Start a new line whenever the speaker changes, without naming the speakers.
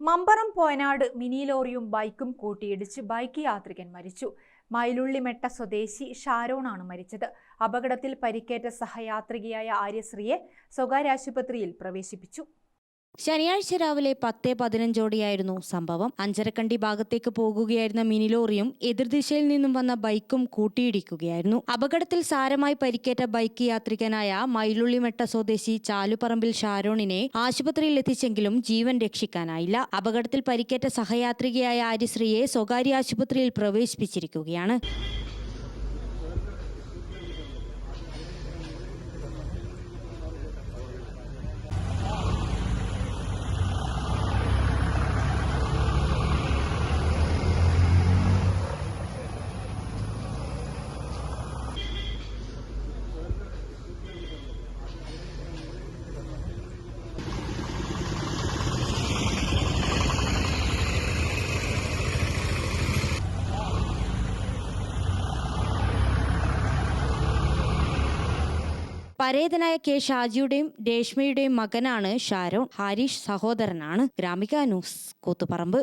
Mambaram Poyanad mini ലോറിയും ബൈക്കും കൂട്ടിയിടിച്ച് ബൈക്ക് യാത്രികൻ മരിച്ചു. മയിലുള്ളിമെട്ട സ്വദേശി ഷാരോണാണ് മരിച്ചത്. അപകടത്തിൽ പരിക്കേറ്റ സഹയാത്രികയായ ആര്യശ്രീയെ സ്വകാര്യ ആശുപത്രിയിൽ പ്രവേശിപ്പിച്ചു.
ശനിയാഴ്ച രാവിലെ പത്ത് പതിനഞ്ചോടെയായിരുന്നു സംഭവം. അഞ്ചരക്കണ്ടി ഭാഗത്തേക്ക് പോകുകയായിരുന്ന മിനി ലോറിയും എതിർദിശയിൽ നിന്നും വന്ന ബൈക്കും കൂട്ടിയിടിക്കുകയായിരുന്നു. അപകടത്തിൽ സാരമായി പരിക്കേറ്റ ബൈക്ക് യാത്രികനായ മയിലുള്ളിമെട്ട സ്വദേശി ചാലുപറമ്പിൽ ഷാരോണിനെ ആശുപത്രിയിൽ എത്തിച്ചെങ്കിലും ജീവൻ രക്ഷിക്കാനായില്ല. അപകടത്തിൽ പരിക്കേറ്റ സഹയാത്രികയായ ആര്യശ്രീയെ സ്വകാര്യ ആശുപത്രിയിൽ പ്രവേശിപ്പിച്ചിരിക്കുകയാണ്. പരേതനായ കെ ഷാജിയുടെയും രേഷ്മയുടെയും മകനാണ് ഷാരോൺ ഹാരിഷ് സഹോദരനാണ്. ഗ്രാമിക ന്യൂസ് കൂത്തുപറമ്പ്.